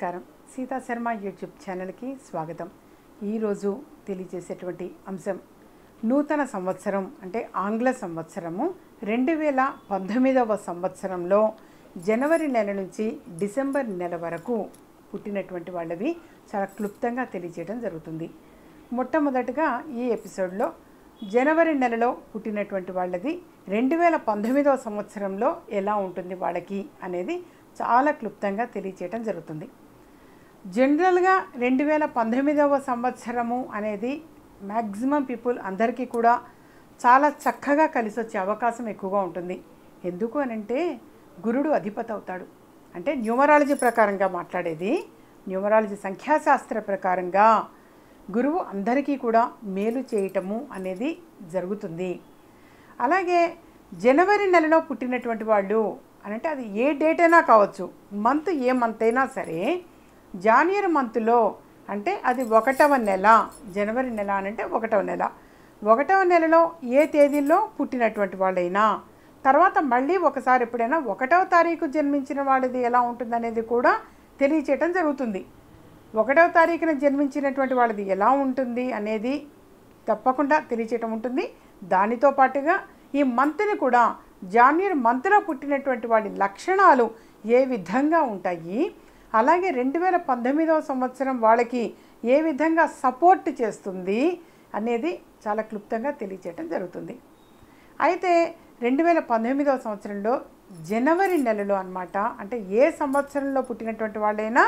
నమస్కారం. సీతా శర్మ యూట్యూబ్ ఛానల్కి స్వాగతం. ఈరోజు తెలియజేసేటువంటి అంశం నూతన సంవత్సరం అంటే ఆంగ్ల సంవత్సరము. రెండు వేల పంతొమ్మిదవ సంవత్సరంలో జనవరి నెల నుంచి డిసెంబర్ నెల వరకు పుట్టినటువంటి వాళ్ళవి చాలా క్లుప్తంగా తెలియజేయడం జరుగుతుంది. మొట్టమొదటిగా ఈ ఎపిసోడ్లో జనవరి నెలలో పుట్టినటువంటి వాళ్ళది రెండు వేల పంతొమ్మిదవ సంవత్సరంలో ఎలా ఉంటుంది వాళ్ళకి అనేది చాలా క్లుప్తంగా తెలియచేయడం జరుగుతుంది. జనరల్గా రెండు వేల పంతొమ్మిదవ సంవత్సరము అనేది మ్యాక్సిమం పీపుల్ అందరికీ కూడా చాలా చక్కగా కలిసి వచ్చే అవకాశం ఎక్కువగా ఉంటుంది. ఎందుకు అనంటే గురుడు అధిపతి అవుతాడు. అంటే న్యూమరాలజీ ప్రకారంగా మాట్లాడేది. న్యూమరాలజీ సంఖ్యాశాస్త్ర ప్రకారంగా గురువు అందరికీ కూడా మేలు చేయటము అనేది జరుగుతుంది. అలాగే జనవరి నెలలో పుట్టినటువంటి వాళ్ళు అనంటే అది ఏ డేట్ అయినా కావచ్చు. మంత్ ఏ మంత్ అయినా సరే జాన్వరి మంత్లో అంటే అది ఒకటవ నెల జనవరి నెల అని అంటే ఒకటవ నెల. ఒకటవ నెలలో ఏ తేదీల్లో పుట్టినటువంటి వాళ్ళైనా తర్వాత మళ్ళీ ఒకసారి ఎప్పుడైనా ఒకటవ తారీఖు జన్మించిన వాళ్ళది ఎలా ఉంటుందనేది కూడా తెలియచేయటం జరుగుతుంది. ఒకటవ తారీఖున జన్మించినటువంటి వాళ్ళది ఎలా ఉంటుంది అనేది తప్పకుండా తెలియచేయటం ఉంటుంది. దానితో పాటుగా ఈ మంత్ని కూడా జాన్యుర్ మంత్లో పుట్టినటువంటి వాడి లక్షణాలు ఏ విధంగా ఉంటాయి అలాగే రెండు వేల పంతొమ్మిదవ సంవత్సరం వాళ్ళకి ఏ విధంగా సపోర్ట్ చేస్తుంది అనేది చాలా క్లుప్తంగా తెలియచేయడం జరుగుతుంది. అయితే రెండు వేల పంతొమ్మిదవ సంవత్సరంలో జనవరి నెలలో అన్నమాట అంటే ఏ సంవత్సరంలో పుట్టినటువంటి వాళ్ళైనా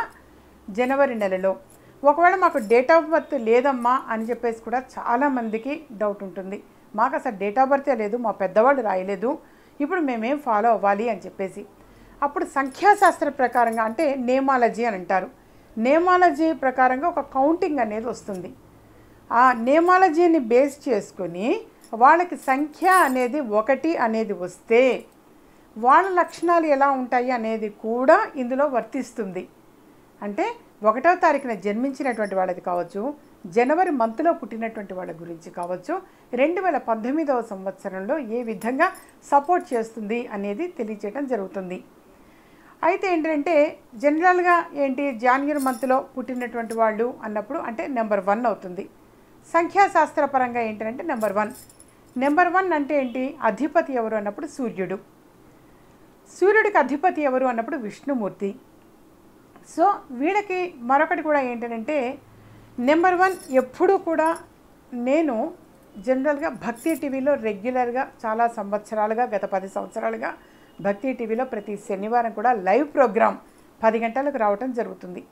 జనవరి నెలలో. ఒకవేళ మాకు డేట్ ఆఫ్ బర్త్ లేదమ్మా అని చెప్పేసి కూడా చాలామందికి డౌట్ ఉంటుంది. మాకు అసలు డేట్ ఆఫ్ బర్తే లేదు మా పెద్దవాళ్ళు రాయలేదు ఇప్పుడు మేమేం ఫాలో అవ్వాలి అని చెప్పేసి. అప్పుడు సంఖ్యాశాస్త్ర ప్రకారంగా అంటే నేమాలజీ అని అంటారు. నేమాలజీ ప్రకారంగా ఒక కౌంటింగ్ అనేది వస్తుంది. ఆ నేమాలజీని బేస్ చేసుకొని వాళ్ళకి సంఖ్య అనేది ఒకటి అనేది వస్తే వాళ్ళ లక్షణాలు ఎలా ఉంటాయి అనేది కూడా ఇందులో వర్తిస్తుంది. అంటే ఒకటవ తారీఖున జన్మించినటువంటి వాళ్ళది కావచ్చు జనవరి మంత్లో పుట్టినటువంటి వాళ్ళ గురించి కావచ్చు రెండు వేల పంతొమ్మిదవ సంవత్సరంలో ఏ విధంగా సపోర్ట్ చేస్తుంది అనేది తెలియచేయడం జరుగుతుంది. అయితే ఏంటంటే జనరల్గా ఏంటి జాన్వరి మంత్లో పుట్టినటువంటి వాళ్ళు అన్నప్పుడు అంటే నెంబర్ వన్ అవుతుంది. సంఖ్యాశాస్త్ర పరంగా ఏంటంటే నెంబర్ వన్. నెంబర్ వన్ అంటే ఏంటి అధిపతి ఎవరు అన్నప్పుడు సూర్యుడు. సూర్యుడికి అధిపతి ఎవరు అన్నప్పుడు విష్ణుమూర్తి. సో వీళ్ళకి మరొకటి కూడా ఏంటంటే నెంబర్ వన్ ఎప్పుడూ కూడా నేను జనరల్గా భక్తి టీవీలో రెగ్యులర్గా చాలా సంవత్సరాలుగా గత పది సంవత్సరాలుగా భక్తి టీవీలో ప్రతి శనివారం కూడా లైవ్ ప్రోగ్రామ్ పది గంటలకు రావటం జరుగుతుంది.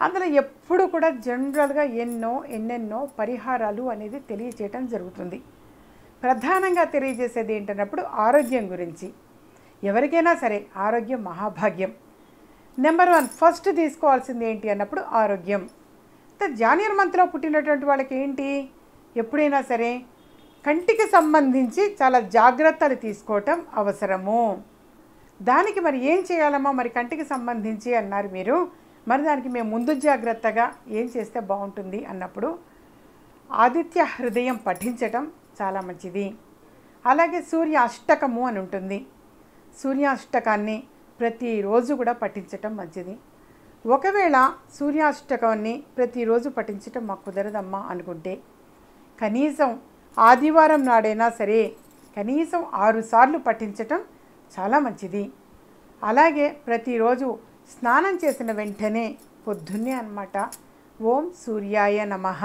అందులో ఎప్పుడు కూడా జనరల్గా ఎన్నో ఎన్నెన్నో పరిహారాలు అనేది తెలియచేయటం జరుగుతుంది. ప్రధానంగా తెలియజేసేది ఏంటన్నప్పుడు ఆరోగ్యం గురించి. ఎవరికైనా సరే ఆరోగ్యం మహాభాగ్యం. నెంబర్ వన్ ఫస్ట్ తీసుకోవాల్సింది ఏంటి అన్నప్పుడు ఆరోగ్యం. జానియర్ మంత్లో పుట్టినటువంటి వాళ్ళకి ఏంటి? ఎప్పుడైనా సరే కంటికి సంబంధించి చాలా జాగ్రత్తలు తీసుకోవటం అవసరము. దానికి మరి ఏం చేయాలమ్మా మరి కంటికి సంబంధించి అన్నారు మీరు. మరి దానికి మేము ముందు జాగ్రత్తగా ఏం చేస్తే బాగుంటుంది అన్నప్పుడు ఆదిత్య హృదయం పఠించటం చాలా మంచిది. అలాగే సూర్య అష్టకము అని ఉంటుంది. సూర్యాష్టకాన్ని ప్రతిరోజు కూడా పఠించటం మంచిది. ఒకవేళ సూర్యాష్టకాన్ని ప్రతిరోజు పఠించటం మాకు కుదరదమ్మా అనుకుంటే కనీసం ఆదివారం నాడైనా సరే కనీసం ఆరు సార్లు పఠించటం చాలా మంచిది. అలాగే ప్రతిరోజు స్నానం చేసిన వెంటనే పొద్దున్నే అన్నమాట ఓం సూర్యాయ నమః.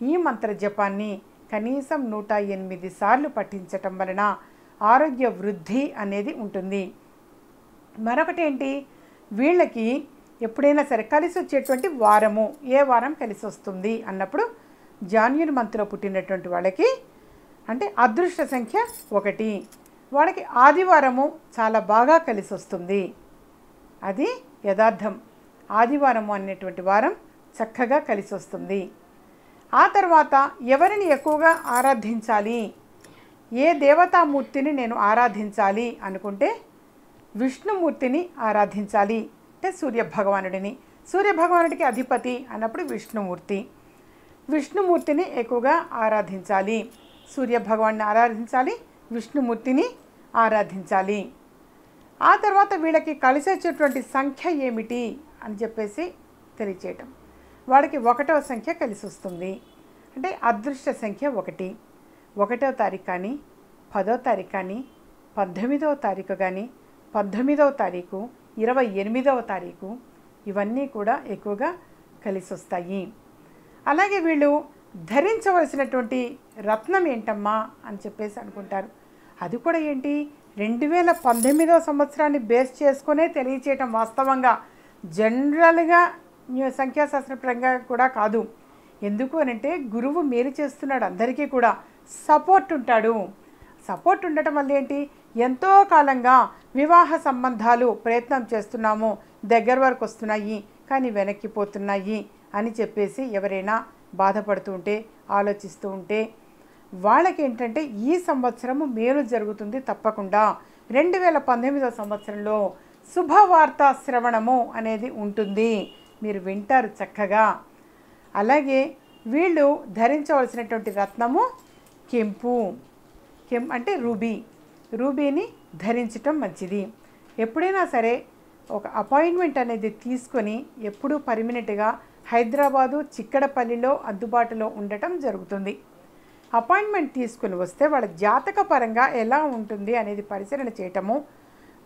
ఈ మంత్ర జపాన్ని కనీసం నూట ఎనిమిది సార్లు పఠించటం వలన ఆరోగ్య వృద్ధి అనేది ఉంటుంది. మరొకటి ఏంటి వీళ్ళకి ఎప్పుడైనా సరే కలిసి వచ్చేటువంటి వారము ఏ వారం కలిసి వస్తుంది అన్నప్పుడు జాన్యుని మంత్లో పుట్టినటువంటి వాళ్ళకి అంటే అదృష్ట సంఖ్య ఒకటి. వాళ్ళకి ఆదివారము చాలా బాగా కలిసి వస్తుంది. అది యథార్థం. ఆదివారము అనేటువంటి వారం చక్కగా కలిసి వస్తుంది. ఆ తర్వాత ఎవరిని ఎక్కువగా ఆరాధించాలి? ఏ దేవతామూర్తిని నేను ఆరాధించాలి అనుకుంటే విష్ణుమూర్తిని ఆరాధించాలి. అంటే సూర్య భగవానుడిని సూర్య భగవానుడికి అధిపతి అన్నప్పుడు విష్ణుమూర్తి. విష్ణుమూర్తిని ఎక్కువగా ఆరాధించాలి. సూర్య భగవాన్ని ఆరాధించాలి విష్ణుమూర్తిని ఆరాధించాలి. ఆ తర్వాత వీళ్ళకి కలిసేటటువంటి సంఖ్య ఏమిటి అని చెప్పేసి తెలియచేయటం. వాడికి ఒకటవ సంఖ్య కలిసి వస్తుంది. అంటే అదృష్ట సంఖ్య ఒకటి. ఒకటవ తారీఖు కానీ పదో తారీఖు కానీ పద్దెనిమిదవ తారీఖు కానీ పద్దెనిమిదవ తారీఖు ఇరవై ఎనిమిదవ తారీఖు ఇవన్నీ కూడా ఎక్కువగా కలిసి వస్తాయి అలాగే వీళ్ళు ధరించవలసినటువంటి రత్నం ఏంటమ్మా అని చెప్పేసి అనుకుంటారు. అది కూడా ఏంటి? రెండు వేల పంతొమ్మిదవ సంవత్సరాన్ని బేస్ చేసుకునే తెలియచేయటం వాస్తవంగా జనరల్గా సంఖ్యాశాస్త్రపరంగా కూడా కాదు. ఎందుకు అనంటే గురువు మేలు చేస్తున్నాడు. అందరికీ కూడా సపోర్ట్ ఉంటాడు. సపోర్ట్ ఉండటం వల్ల ఏంటి? ఎంతో కాలంగా వివాహ సంబంధాలు ప్రయత్నం చేస్తున్నాము. దగ్గర వరకు వస్తున్నాయి. కానీ వెనక్కిపోతున్నాయి అని చెప్పేసి ఎవరైనా బాధపడుతూ ఉంటే ఆలోచిస్తూ ఉంటే వాళ్ళకేంటంటే ఈ సంవత్సరము మేలు జరుగుతుంది తప్పకుండా. రెండు వేల పంతొమ్మిదవ సంవత్సరంలో శుభవార్త శ్రవణము అనేది ఉంటుంది. మీరు వింటారు చక్కగా. అలాగే వీళ్ళు ధరించవలసినటువంటి రత్నము కెంపు. కెం అంటే రూబీ. రూబీని ధరించటం మంచిది. ఎప్పుడైనా సరే ఒక అపాయింట్మెంట్ అనేది తీసుకొని ఎప్పుడూ పర్మినెంట్గా హైదరాబాదు చిక్కడపల్లిలో అందుబాటులో ఉండటం జరుగుతుంది. అపాయింట్మెంట్ తీసుకుని వస్తే వాళ్ళ జాతక పరంగా ఎలా ఉంటుంది అనేది పరిశీలన చేయటము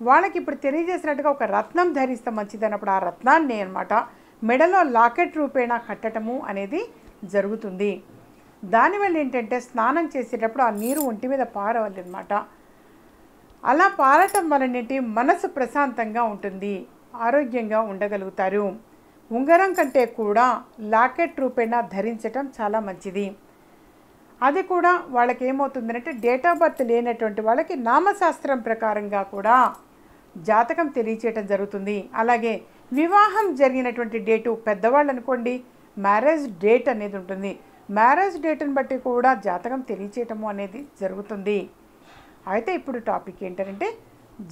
వాళ్ళకి ఇప్పుడు తెలియజేసినట్టుగా ఒక రత్నం ధరిస్తే మంచిదన్నప్పుడు ఆ రత్నాన్ని అనమాట మెడలో లాకెట్ రూపేణా కట్టటము అనేది జరుగుతుంది. దానివల్ల ఏంటంటే స్నానం చేసేటప్పుడు ఆ నీరు ఒంటి మీద పారవాలి అనమాట అలా పారటం వలన మనసు ప్రశాంతంగా ఉంటుంది ఆరోగ్యంగా ఉండగలుగుతారు. ఉంగరం కంటే కూడా లాకెట్ రూపేణా ధరించటం చాలా మంచిది. అది కూడా వాళ్ళకి ఏమవుతుందంటే డేట్ ఆఫ్ బర్త్ లేనటువంటి వాళ్ళకి నామశాస్త్రం ప్రకారంగా కూడా జాతకం తెలియచేయటం జరుగుతుంది. అలాగే వివాహం జరిగినటువంటి డేటు పెద్దవాళ్ళు అనుకోండి మ్యారేజ్ డేట్ అనేది ఉంటుంది. మ్యారేజ్ డేట్ని బట్టి కూడా జాతకం తెలియచేయటము అనేది జరుగుతుంది. అయితే ఇప్పుడు టాపిక్ ఏంటంటే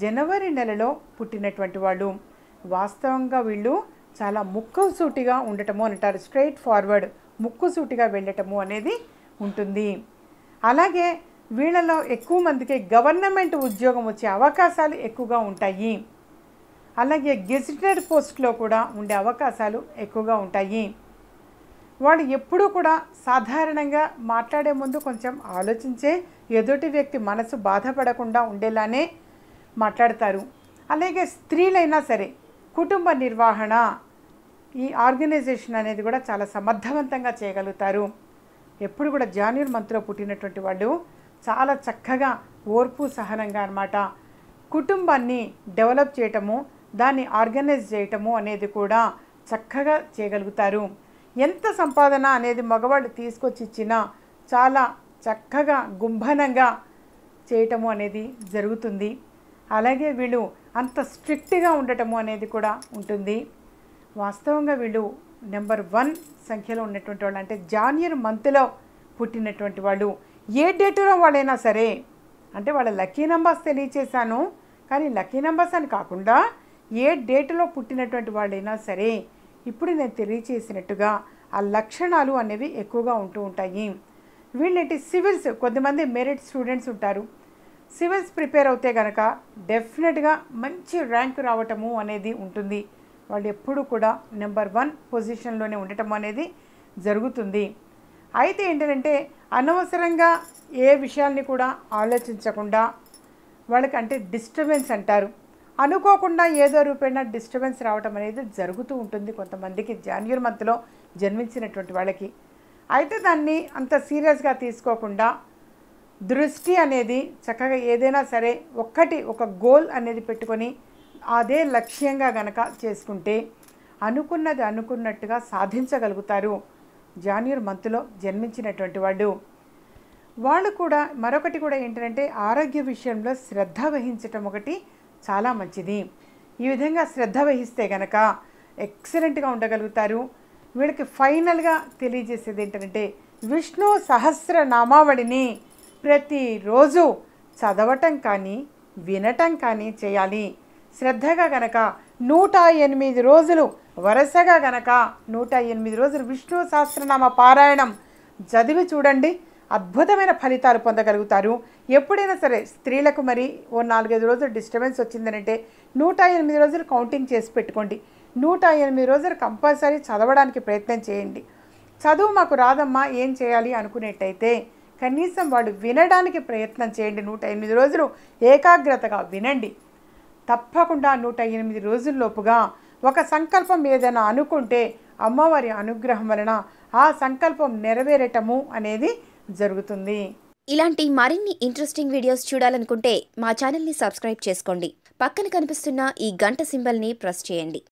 జనవరి నెలలో పుట్టినటువంటి వాళ్ళు వాస్తవంగా వీళ్ళు చాలా ముక్కుసూటిగా ఉండటము అంటారు. స్ట్రైట్ ఫార్వర్డ్ ముక్కుసూటిగా వెళ్ళటము అనేది ఉంటుంది. అలాగే వీళ్ళలో ఎక్కువ మందికి గవర్నమెంట్ ఉద్యోగం వచ్చే అవకాశాలు ఎక్కువగా ఉంటాయి. అలాగే గెజిటెడ్ పోస్ట్లో కూడా ఉండే అవకాశాలు ఎక్కువగా ఉంటాయి. వాళ్ళు ఎప్పుడూ కూడా సాధారణంగా మాట్లాడే ముందు కొంచెం ఆలోచించే ఎదుటి వ్యక్తి మనసు బాధపడకుండా ఉండేలానే మాట్లాడతారు. అలాగే స్త్రీలైనా సరే కుటుంబ నిర్వహణ ఈ ఆర్గనైజేషన్ అనేది కూడా చాలా సమర్థవంతంగా చేయగలుగుతారు. ఎప్పుడు కూడా జాన్యుర్ మంత్లో పుట్టినటువంటి వాళ్ళు చాలా చక్కగా ఓర్పు సహనంగా అన్నమాట. కుటుంబాన్ని డెవలప్ చేయటము దాన్ని ఆర్గనైజ్ చేయటము అనేది కూడా చక్కగా చేయగలుగుతారు. ఎంత సంపాదన అనేది మగవాళ్ళు తీసుకొచ్చి ఇచ్చినా చాలా చక్కగా గుంభనంగా చేయటము అనేది జరుగుతుంది. అలాగే వీళ్ళు అంత స్ట్రిక్ట్గా ఉండటము అనేది కూడా ఉంటుంది. వాస్తవంగా వీళ్ళు నెంబర్ వన్ సంఖ్యలో ఉన్నటువంటి వాళ్ళు. అంటే జాన్యర్ మంత్లో పుట్టినటువంటి వాళ్ళు. ఏ డేటులో వాళ్ళైనా సరే అంటే వాళ్ళ లక్కీ నెంబర్స్ తెలియచేశాను కానీ లక్కీ నెంబర్స్ అని కాకుండా ఏ డేటులో పుట్టినటువంటి వాళ్ళైనా సరే ఇప్పుడు నేను తెలియచేసినట్టుగా ఆ లక్షణాలు అనేవి ఎక్కువగా ఉంటూ ఉంటాయి. వీళ్ళేంటి? సివిల్స్ కొద్దిమంది మెరిట్ స్టూడెంట్స్ ఉంటారు. సివిల్స్ ప్రిపేర్ అవుతే కనుక డెఫినెట్గా మంచి ర్యాంక్ రావటము అనేది ఉంటుంది. వాళ్ళు ఎప్పుడు కూడా నెంబర్ వన్ పొజిషన్లోనే ఉండటం అనేది జరుగుతుంది. అయితే ఏంటంటే అనవసరంగా ఏ విషయాల్ని కూడా ఆలోచించకుండా వాళ్ళకి అంటే డిస్టర్బెన్స్ అంటారు. అనుకోకుండా ఏదో రూపేణ డిస్టర్బెన్స్ రావటం అనేది జరుగుతూ ఉంటుంది కొంతమందికి జాన్యుర్ మంత్లో జన్మించినటువంటి వాళ్ళకి. అయితే దాన్ని అంత సీరియస్గా తీసుకోకుండా దృష్టి అనేది చక్కగా ఏదైనా సరే ఒక్కటి ఒక గోల్ అనేది పెట్టుకొని అదే లక్ష్యంగా గనక చేసుకుంటే అనుకున్నది అనుకున్నట్టుగా సాధించగలుగుతారు. జాన్యుర్ మంత్లో జన్మించినటువంటి వాళ్ళు వాళ్ళు కూడా మరొకటి కూడా ఏంటంటే ఆరోగ్య విషయంలో శ్రద్ధ వహించటం ఒకటి చాలా మంచిది. ఈ విధంగా శ్రద్ధ వహిస్తే గనక ఎక్సలెంట్గా ఉండగలుగుతారు. వీళ్ళకి ఫైనల్గా తెలియజేసేది ఏంటంటే విష్ణు సహస్రనామావళిని ప్రతిరోజు చదవటం కానీ వినటం కానీ చేయాలి. శ్రద్ధగా గనక నూట ఎనిమిది రోజులు వరుసగా గనక నూట ఎనిమిది రోజులు విష్ణు సహస్రనామ పారాయణం చదివి చూడండి. అద్భుతమైన ఫలితాలు పొందగలుగుతారు. ఎప్పుడైనా సరే స్త్రీలకు మరి ఓ నాలుగైదు రోజులు డిస్టర్బెన్స్ వచ్చిందనంటే నూట ఎనిమిది రోజులు కౌంటింగ్ చేసి పెట్టుకోండి. నూట ఎనిమిది రోజులు కంపల్సరీ చదవడానికి ప్రయత్నం చేయండి. చదువు మాకు రాదమ్మా ఏం చేయాలి అనుకునేట్టయితే కనీసం వాడు వినడానికి ప్రయత్నం చేయండి. నూట ఎనిమిది రోజులు ఏకాగ్రతగా వినండి. తప్పకుండా నూట ఎనిమిది రోజుల్లోపుగా ఒక సంకల్పం ఏదైనా అనుకుంటే అమ్మవారి అనుగ్రహం వలన ఆ సంకల్పం నెరవేరటము అనేది జరుగుతుంది. ఇలాంటి మరిన్ని ఇంట్రెస్టింగ్ వీడియోస్ చూడాలనుకుంటే మా ఛానల్ని సబ్స్క్రైబ్ చేసుకోండి. పక్కన కనిపిస్తున్న ఈ గంట సింబల్ని ప్రెస్ చేయండి.